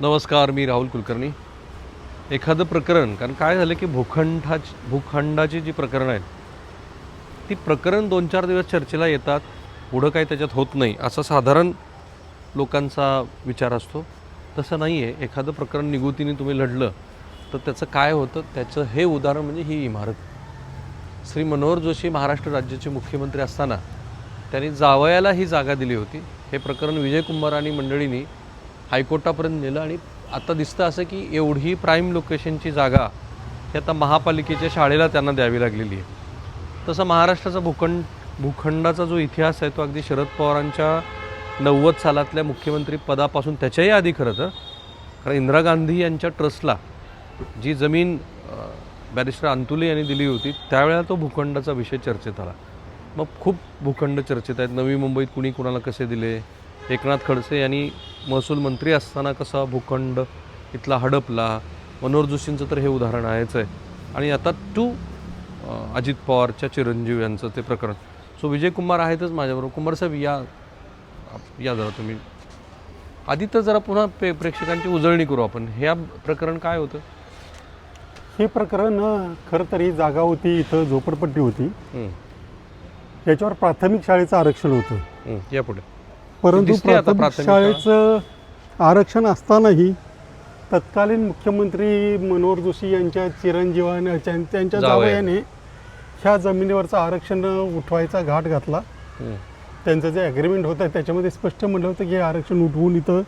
नमस्कार मी राहुल कुलकर्णी. एखादं प्रकरण कारण काय झालं की भूखंडाची भूखंडाची जी प्रकरणं आहेत ती प्रकरण दोन चार दिवस चर्चेला येतात पुढं काही त्याच्यात होत नाही असा साधारण लोकांचा विचार असतो. तसं नाही आहे एखादं प्रकरण निगुतीने तुम्ही लढलं तर त्याचं काय होतं? त्याचं हे उदाहरण म्हणजे ही इमारत. श्री मनोहर जोशी महाराष्ट्र राज्याचे मुख्यमंत्री असताना त्यांनी जावयाला ही जागा दिली होती. हे प्रकरण विजय कुंभार आणि मंडळींनी हायकोर्टापर्यंत नेलं आणि आता दिसतं असं की एवढी प्राईम लोकेशनची जागा ही आता महापालिकेच्या शाळेला त्यांना द्यावी लागलेली आहे. तसं महाराष्ट्राचा भूखंड भूखंडाचा जो इतिहास आहे तो अगदी शरद पवारांच्या नव्वद सालातल्या मुख्यमंत्री पदापासून त्याच्याही आधी खरं तर. कारण इंदिरा गांधी यांच्या ट्रस्टला जी जमीन बॅरिस्टर अंतुले यांनी दिली होती त्यावेळेला तो भूखंडाचा विषय चर्चेत आला. मग खूप भूखंड चर्चेत आहेत. नवी मुंबईत कुणी कुणाला कसे दिले? एकनाथ खडसे यांनी महसूल मंत्री असताना कसा भूखंड इथला हडपला मनोहर जोशींचं तर हे उदाहरण आहेच आहे. आणि आता टू अजित पवारच्या चिरंजीव यांचं ते प्रकरण. सो विजय कुमार आहेतच माझ्याबरोबर. कुमार साहेब या या जरा तुम्ही. आधी तर जरा पुन्हा पे प्रेक्षकांची उजळणी करू आपण. हे प्रकरण काय होतं? हे प्रकरण खरं तर ही जागा होती इथं झोपडपट्टी होती. याच्यावर प्राथमिक शाळेचं आरक्षण होतं. हं, या पुढे. परंतु दिसते आता प्राथमिक प्राथमिक शाळेचं आरक्षण असतानाही तत्कालीन मुख्यमंत्री मनोहर जोशी यांच्या चिरंजीवाने त्यां- त्यांच्या जावया. जावयाने ह्या जमिनीवरचं आरक्षण उठवायचा घाट घातला त्यांचं जे ॲग्रीमेंट होतं त्याच्यामध्ये स्पष्ट म्हटलं होतं की हे आरक्षण उठवून इथं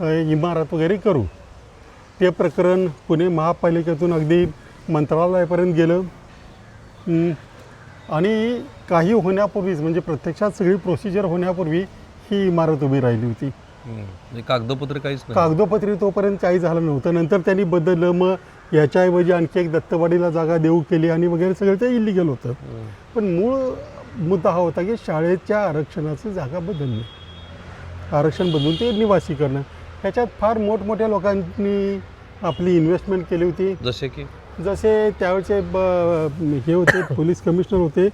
अ, इमारत वगैरे करू ते प्रकरण पुणे महापालिकेतून अगदी मंत्रालयापर्यंत गेलं हं. आणि काही होण्यापूर्वीच म्हणजे प्रत्यक्षात सगळी प्रोसिजर होण्यापूर्वी ही इमारत उभी राहिली होती. म्हणजे कागदपत्र काहीच नाही. कागदोपत्री तोपर्यंत काही झालं नव्हतं. नंतर त्यांनी बदललं मग याच्याऐवजी आणखी एक दत्तवाडीला जागा देऊ केली आणि वगैरे सगळं ते इलिगल होतं. पण मूळ मुद्दा हा होता की शाळेच्या आरक्षणाची जागा बदलणे. आरक्षण बदलून ते निवासी करणं. ह्याच्यात फार मोठमोठ्या लोकांनी आपली इन्व्हेस्टमेंट केली होती. जसे की? जसे त्यावेळचे ब हे होते पोलीस कमिशनर होते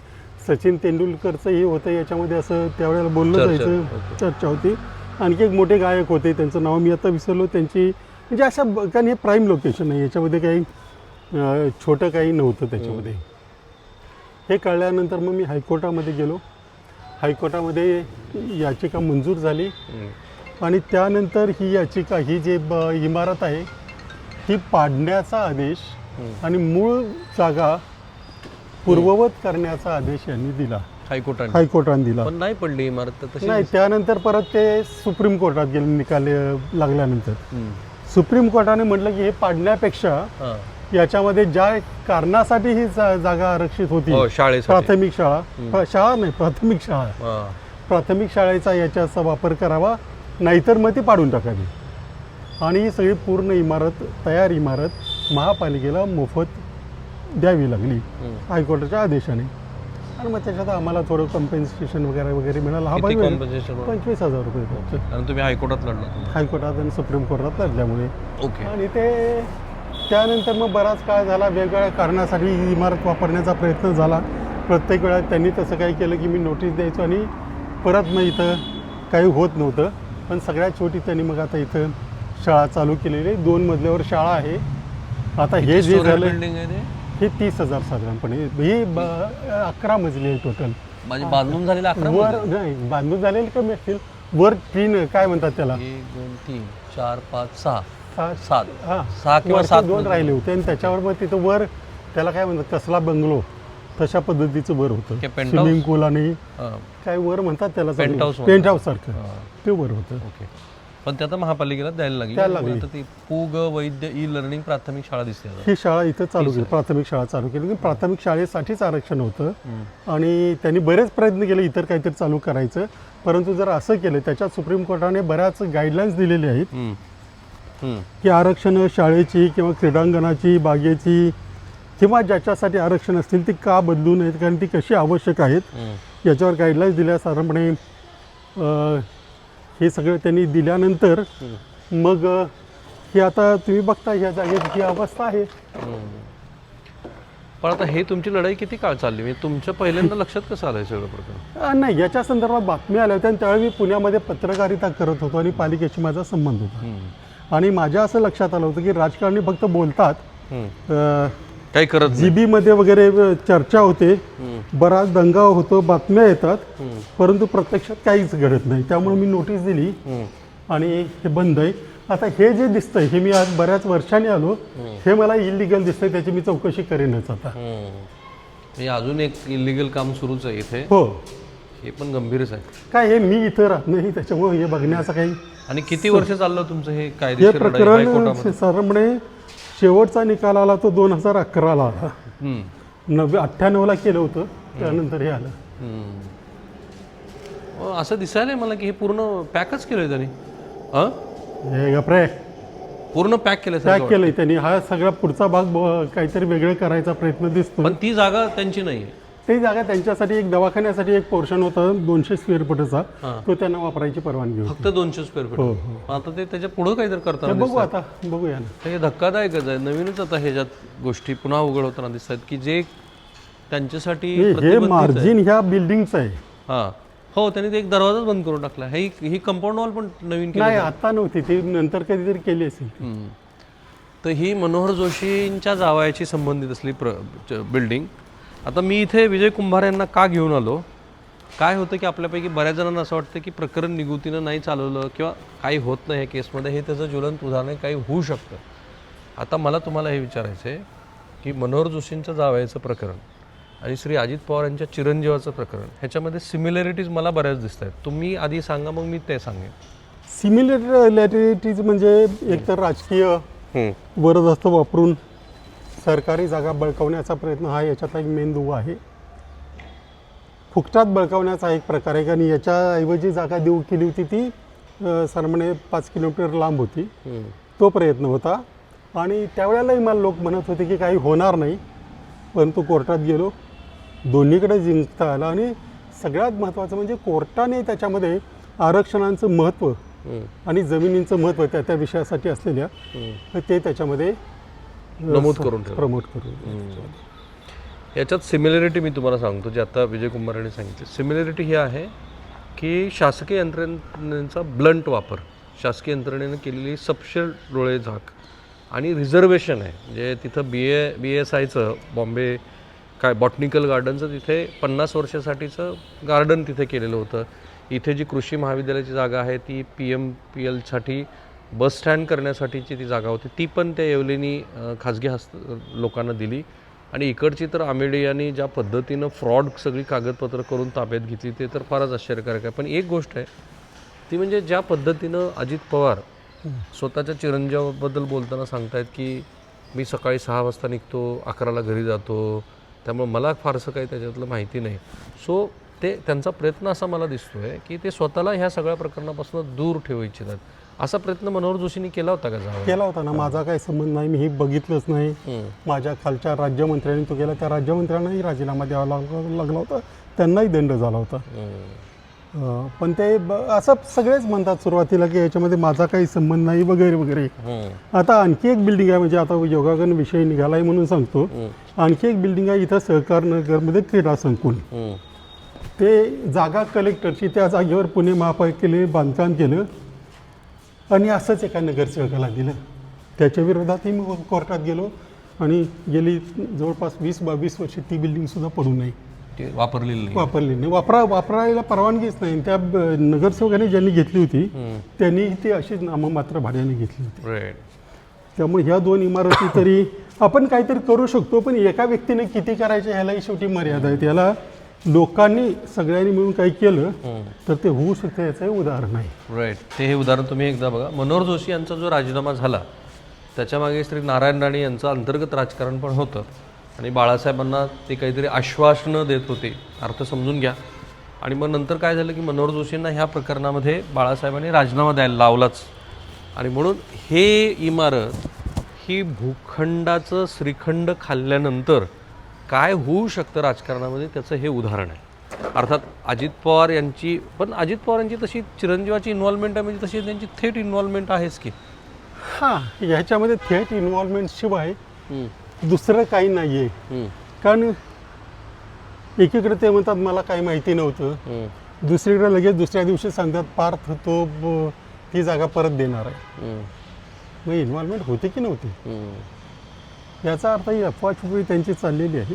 सचिन तेंडुलकरचं हे होतं याच्यामध्ये असं त्यावेळेला बोललं चर्चा, जायचं. चर्चा होती आणखी एक मोठे गायक होते त्यांचं नाव मी आता विसरलो त्यांची म्हणजे अशा ब- कारण हे प्राईम लोकेशन आहे याच्यामध्ये काही अं, छोटं काही नव्हतं त्याच्यामध्ये हे कळल्यानंतर मग मी हायकोर्टामध्ये गेलो हायकोर्टामध्ये याचिका मंजूर झाली. आणि त्यानंतर ही याचिका ही जे ब इमारत आहे ही पाडण्याचा आदेश. आणि मूळ जागा पूर्ववत करण्याचा आदेश यांनी दिला. हायकोर्टाने. हायकोर्टाने दिला. पण नाही पडली इमारत तशी नाही त्यानंतर परत ते सुप्रीम कोर्टात गेले निकाल अ, लागल्यानंतर. सुप्रीम कोर्टाने म्हटलं की हे पाडण्यापेक्षा हां. याच्यामध्ये ज्या कारणासाठी ही जा- जागा आरक्षित होती हो शाळेसाठी. प्राथमिक शाळा प्र- शाळा नाही प्राथमिक शाळा. हां. प्राथमिक शाळेचा याच्याचा वापर करावा नाहीतर मग ती पाडून टाकावी. आणि ही सगळी पूर्ण इमारत तयार इमारत महापालिकेला मोफत द्यावी लागली. हायकोर्टाच्या आदेशाने. आणि मग त्याच्यात आम्हाला थोडं कम्पेन्सेशन वगैरे वगैरे मिळालं. हा किती भाग compensation मिळालं? पंचवीस हजार रुपये. आणि तुम्ही हायकोर्टात लढला हायकोर्टात आणि सुप्रीम कोर्टात लढल्यामुळे. ओके. आणि ते त्यानंतर मग बराच काळ झाला. वेगवेगळ्या कारणासाठी ही इमारत वापरण्याचा प्रयत्न झाला. प्रत्येक वेळा त्यांनी तसं काही केलं की मी नोटीस द्यायचो आणि परत मग इथं काही होत नव्हतं. पण सगळ्यात शेवटी त्यांनी मग आता इथं शाळा चालू केलेली आहे. दोन मजल्यावर शाळा आहे. आता हे जे झालं बिल्डिंग आहे ते? हे तीस हजार साधारणपणे. ही अकरा मजली आहे टोटल माझी बांधून झालेला अकरा वर मजले? नाही बांधून झालेले कमी असतील. वर तीन काय म्हणतात त्याला? एक दोन तीन चार पाच सहा. सात. हा. सहा किंवा सात दोन मजले. राहिले होते आणि त्याच्यावर मग तिथं वर त्याला काय म्हणतात कसला बंगलो? तशा पद्धतीचं वर होतं. penthouse? स्विमिंग पूल आणि हां. काय वर म्हणतात त्याला? Penthouse म्हणतात. पेंट हाऊस सारखं. हां. ते वर होतं. ओके. पण ते आता महापालिकेला द्यायला लागली द्यायला लागली. आता ती पूग वैद्य ई लर्निंग प्राथमिक शाळा दिसते आता. ही शाळा इथं चालू केली. प्राथमिक शाळा चालू केली की प्राथमिक शाळेसाठीच आरक्षण होतं. आणि त्यांनी बरेच प्रयत्न केले इतर काहीतरी चालू करायचं परंतु जर असं केलं त्याच्यात सुप्रीम कोर्टाने बऱ्याच गाईडलाईन्स दिलेले आहेत हम्म. हम्म. की आरक्षण शाळेची किंवा क्रीडांगणाची बागेची किंवा ज्याच्यासाठी आरक्षण असतील ती का बदलू नयेत कारण ती कशी आवश्यक आहेत हम्म. याच्यावर गाईडलाईन्स दिल्या साधारणपणे अ, हे सगळं त्यांनी दिल्यानंतर मग ही आता तुम्ही बघता ह्या जागेची ही अवस्था आहे. पण आता हे तुमची लढाई किती काळ चालली म्हणजे तुमच्या पहिल्यांदा लक्षात कसं आलं हे सगळं प्रकरण नाही याच्या संदर्भात बातम्या आल्या होत्या आणि त्यावेळी मी पुण्यामध्ये पत्रकारिता करत होतो आणि पालिकेशी माझा संबंध होता. आणि माझ्या असं लक्षात आलं होतं की राजकारणी फक्त बोलतात. काही करत नाही. जी बी मध्ये वगैरे चर्चा होते. बराच दंगा होतो बातम्या येतात. परंतु प्रत्यक्षात काहीच घडत नाही. त्यामुळे मी नोटीस दिली. आणि हे बंद आहे. आता हे जे दिसतंय हे मी आज बऱ्याच वर्षांनी आलो. हे मला इलिगल दिसतंय त्याची मी चौकशी करेनच आता. हे अजून एक इलिगल काम सुरूच आहे इथे. हो. हे पण गंभीरच आहे. काय हे मी इथं राहत नाही त्याच्यामुळे हे बघण्याचं काही आणि किती वर्ष चाललं तुमचं हे हे कायदेशीर लढाई प्रकरण हायकोर्टामध्ये? सरमणे शेवटचा निकाल आला तो दोन हजार अकराला आला. नव्वे अठ्ठ्याण्णवला केलं होतं त्यानंतर हे आलं. असं दिसायलंय मला की हे पूर्ण पॅकच केलंय त्यांनी. हा? हे गप्रे. पूर्ण पॅक केलंय पॅक. केलंय त्यांनी. हा सगळा पुढचा भाग ब- काहीतरी वेगळं करायचा प्रयत्न दिसतो पण ती जागा त्यांची नाही. ते जागा त्यांच्यासाठी एक दवाखान्यासाठी एक पोर्शन होतं दोनशे स्क्वेअर फुटाचा हां. तो त्यांना वापरायची परवानगी होती. फक्त दोनशे स्क्वेअर हो फीट हो आता ते त्याच्या पुढं काहीतरी तर करताना बघू. आता बघूया ना. हे धक्कादायकच आहे. नवीनच आता ह्याच्यात गोष्टी पुन्हा उघड होताना दिसत आहेत की जे त्यांच्यासाठी हे- हे प्रतिबंधित आहे. मार्जिन ह्या बिल्डिंगचं आहे. हा. हो त्यांनी ते एक दरवाजाच बंद करून टाकला. ही ही कंपाऊंड वॉल पण नवीन केली नाही आता नव्हती. ती नंतर कधीतरी केली असेल. हम्म. तर ही मनोहर जोशींच्या जावयाची संबंधित असली प्र बिल्डिंग आता मी इथे विजय कुंभार यांना का घेऊन आलो? काय होतं की आपल्यापैकी बऱ्याच जणांना असं वाटतं की प्रकरण निगुतीनं नाही चालवलं किंवा काही होत नाही या केसमध्ये हे त्याचं ज्वलंत उदाहरण काही होऊ शकतं. आता मला तुम्हाला हे विचारायचं आहे की मनोहर जोशींचं जावयाचं प्रकरण आणि श्री अजित पवार यांच्या चिरंजीवाचं प्रकरण ह्याच्यामध्ये सिमिलॅरिटीज मला बऱ्याच दिसत आहेत. तुम्ही आधी सांगा मग मी ते सांगेन. सिमिलॅरिटीज म्हणजे एकतर राजकीय वरदहस्त वापरून सरकारी जागा बळकावण्याचा प्रयत्न हा याच्यातला एक मेन दुवा आहे. फुकटात बळकावण्याचा एक प्रकार आहे. कारण याच्याऐवजी जागा देऊ केली होती ती सरमणे पाच किलोमीटर लांब होती. तो प्रयत्न होता. आणि त्यावेळेलाही मला लोक म्हणत होते की काही होणार नाही. परंतु कोर्टात गेलो. दोन्हीकडे जिंकता आलं. आणि सगळ्यात महत्त्वाचं म्हणजे कोर्टाने त्याच्यामध्ये आरक्षणांचं महत्त्व आणि जमिनींचं महत्त्व त्या त्या विषयासाठी असलेल्या ते त्याच्यामध्ये नमूद करून. प्रमोट करून याच्यात सिमिलॅरिटी मी तुम्हाला सांगतो जे आता विजय कुमार यांनी सांगितली. सिमिलॅरिटी ही आहे की शासकीय यंत्रणेचा ब्लंट वापर. शासकीय यंत्रणेनं केलेली सपशेल डोळे झाक आणि रिझर्वेशन आहे. म्हणजे तिथं बी ए बी एस आयचं बॉम्बे काय बॉटनिकल गार्डनचं तिथे पन्नास वर्षासाठीचं गार्डन तिथे केलेलं होतं. इथे जी कृषी महाविद्यालयाची जागा आहे ती पी एम पी एलसाठी बस स्टँड करण्यासाठीची ती जागा होती. ती पण त्या येवलेनी खाजगी हस्त लोकांना दिली. आणि इकडची तर आमेडे यांनी ज्या पद्धतीनं फ्रॉड सगळी कागदपत्र करून ताब्यात घेतली ते तर फारच आश्चर्यकारक आहे. पण एक गोष्ट आहे ती म्हणजे ज्या पद्धतीनं अजित पवार स्वतःच्या चिरंजीवाबद्दल बोलताना सांगतायत की मी सकाळी सहा वाजता निघतो अकराला घरी जातो त्यामुळे मला फारसं काही त्याच्यातलं माहिती नाही. सो ते त्यांचा प्रयत्न असा मला दिसतो आहे की ते स्वतःला ह्या सगळ्या प्रकरणापासून दूर ठेवू इच्छितात असा प्रयत्न मनोहर जोशींनी केला होता का जावा केला होता ना. माझा काही संबंध नाही मी हे बघितलंच नाही. माझ्या खालच्या राज्यमंत्र्यांनी तो केला. त्या राज्यमंत्र्यांनाही राजीनामा द्यावा लाग- लागला होता. त्यांनाही दंड झाला होता. पण ते असं सगळेच म्हणतात सुरुवातीला की याच्यामध्ये माझा काही संबंध नाही वगैरे वगैरे. आता आणखी एक बिल्डिंग आहे. म्हणजे आता योगागन विषय निघालाय म्हणून सांगतो. आणखी एक बिल्डिंग आहे इथं सहकार नगरमध्ये क्रीडा संकुल. ते जागा कलेक्टरची त्या जागेवर पुणे महापालिकेने बांधकाम केलं. आणि असंच एका नगरसेवकाला दिलं. त्याच्या विरोधातही मी कोर्टात गेलो आणि गेली जवळपास वीस बावीस वर्षे ती बिल्डिंगसुद्धा पडू नये. ते वापरलेलं नाही. वापरली नाही. वापरा वापरायला परवानगीच नाही. त्या ब- नगरसेवकाने ज्यांनी घेतली होती. त्यांनी ती अशीच नाममात्र भाड्याने घेतली होती. त्यामुळे ह्या दोन इमारती तरी आपण काहीतरी करू शकतो पण एका व्यक्तीने किती करायचे ह्यालाही शेवटी मर्यादा आहेत याला लोकांनी सगळ्यांनी मिळून काही केलं तर ते होऊ शकतं याचं उदाहरण आहे. राईट ते हे उदाहरण तुम्ही एकदा बघा. मनोहर जोशी यांचा जो राजीनामा झाला त्याच्यामागे श्री नारायण राणे यांचं अंतर्गत राजकारण पण होतं. आणि बाळासाहेबांना ते काहीतरी आश्वासनं देत होते अर्थ समजून घ्या. आणि मग नंतर काय झालं की मनोहर जोशींना ह्या प्रकरणामध्ये बाळासाहेबांनी राजीनामा द्यायला लावलाच. आणि म्हणून हे इमारत ही भूखंडाचं श्रीखंड खाल्ल्यानंतर काय होऊ शकतं राजकारणामध्ये त्याचं हे उदाहरण आहे. अर्थात अजित पवार यांची पण अजित पवार यांची तशी चिरंजीवाची इन्व्हॉल्वमेंट आहे म्हणजे तशी त्यांची थेट इन्व्हॉल्वमेंट आहेच की. हां ह्याच्यामध्ये थेट इन्व्हॉल्वमेंट शिवाय दुसरं काही नाही आहे कारण एकीकडे ते म्हणतात मला काही माहिती नव्हतं. दुसरीकडे लगेच दुसऱ्या दिवशी सांगतात पार्थ तो ती जागा परत देणार आहे. मग इन्व्हॉल्वमेंट होते की नव्हते. याचा अर्थ ही अफवा छुपी त्यांची चाललेली आहे.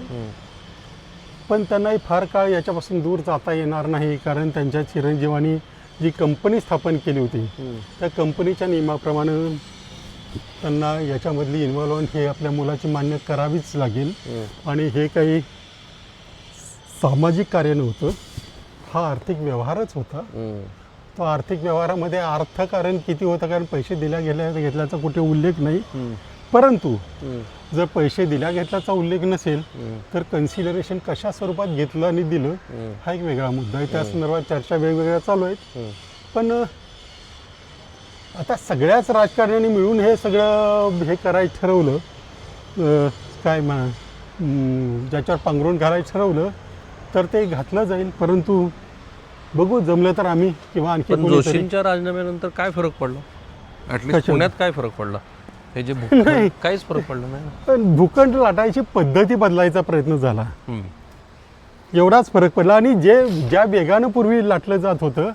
पण त्यांनाही फार काळ याच्यापासून दूर जाता येणार नाही कारण त्यांच्या चिरंजीवानी जी कंपनी स्थापन केली होती. त्या कंपनीच्या नियमाप्रमाणे त्यांना याच्यामधली इन्व्हॉल्वमेंट हे आपल्या मुलाची मान्य करावीच लागेल. आणि हे काही सामाजिक कार्य नव्हतं हा आर्थिक व्यवहारच होता. तो आर्थिक व्यवहारामध्ये अर्थकारण किती होतं कारण पैसे दिल्या गेल्या घेतल्याचा कुठे उल्लेख नाही. परंतु. जर पैसे दिल्या घेतल्याचा उल्लेख नसेल. तर कन्सिडरेशन कशा स्वरूपात घेतलं आणि दिलं. हा एक वेगळा मुद्दा आहे त्या संदर्भात चर्चा वेगवेगळ्या चालू आहेत. पण आता सगळ्याच राजकारण्यांनी मिळून हे सगळं हे करायचं ठरवलं काय म्हणा ज्याच्यावर पांघरून घालायचं ठरवलं तर ते घातलं जाईल परंतु बघू जमलं तर आम्ही किंवा आणखी जोशींच्या राजीनाम्यानंतर काय फरक पडला? पुण्यात काय फरक पडला हे जे भूखंड- नाही. काहीच फरक पडला नाही ना. पण भूखंड लाटायची पद्धती बदलायचा प्रयत्न झाला हम्म. एवढाच फरक पडला आणि जे ज्या वेगानं पूर्वी लाटलं जात होतं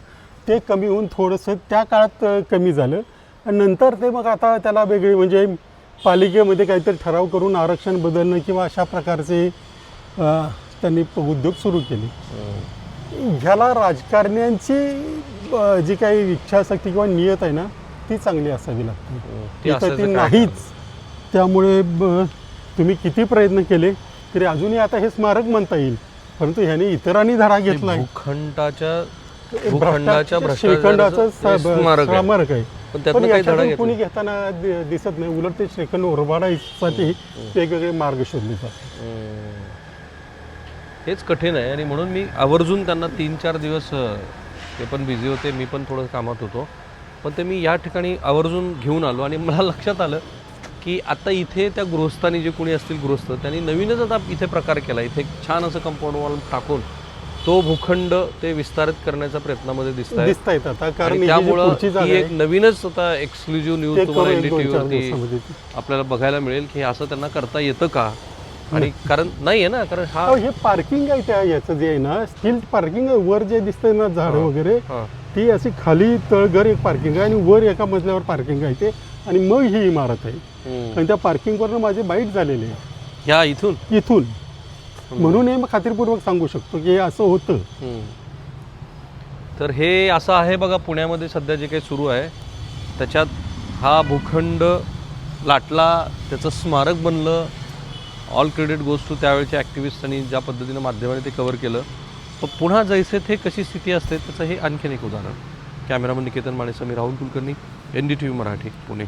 ते कमी होऊन थोडंसं त्या काळात अ, कमी झालं आणि नंतर ते मग आता त्याला वेगळी म्हणजे पालिकेमध्ये काहीतरी ठराव करून आरक्षण बदलणं किंवा अशा प्रकारचे अ, त्यांनी प- उद्योग सुरू केले. ह्याला राजकारण्यांची अ, जी काही इच्छाशक्ती किंवा नियत आहे ना ती चांगली असावी लागते. ती इथं असायचं ती नाहीच. त्यामुळे तुम्ही किती प्रयत्न केले तरी अजूनही आता हे स्मारक म्हणता येईल. परंतु ह्याने इतरांनी धडा स- स्मारक आहे. पण याच्यातून घेतला कुणी घेताना दिसत नाही. उलट ते श्रीखंड ओरबाडासाठी वेगवेगळे मार्ग शोधले जातात. हेच कठीण आहे. आणि म्हणून मी आवर्जून त्यांना तीन चार दिवस ते पण बिझी होते. मी पण थोडं कामात होतो. पण ते मी या ठिकाणी आवर्जून घेऊन आलो आणि मला लक्षात आलं की आता इथे त्या गृहस्थानी जे कोणी असतील गृहस्थ त्यांनी नवीनच आता इथे प्रकार केला. इथे एक छान असं कंपाऊंड वॉल टाकून तो भूखंड ते विस्तारित करण्याच्या प्रयत्नामध्ये दिसत दिसत आहेत आता कारण त्यामुळं ही एक नवीनच आता एक्सक्लुझिव्ह न्यूज तुम्हाला आपल्याला बघायला मिळेल की असं त्यांना करता येतं का? आणि कारण नाही आहे ना कारण हा हे पार्किंग आहे त्या याचं जे आहे ना स्टील पार्किंग वर जे दिसतंय ना झाडं वगैरे. ती अशी खाली तळघर एक पार्किंग आहे आणि वर एका मजल्यावर पार्किंग आहे ते. आणि मग ही इमारत आहे. आणि त्या पार्किंगवरनं माझे बाईट झालेले आहे. ह्या इथून? इथून. म्हणून हे मग खात्रीपूर्वक सांगू शकतो की हे असं होतं. तर हे असं आहे बघा पुण्यामध्ये सध्या जे काही सुरू आहे त्याच्यात हा भूखंड लाटला त्याचं स्मारक बनलं. ऑल क्रेडिट गोज टू त्यावेळेच्या ॲक्टिव्हिस्टांनी ज्या पद्धतीनं माध्यमाने ते कव्हर केलं. पण पुन्हा जैसे थे कशी स्थिती असते त्याचं हे आणखीन एक उदाहरण. कॅमेरामन निकेतन माने मी Rahul Kulkarni N D T V Marathi Pune.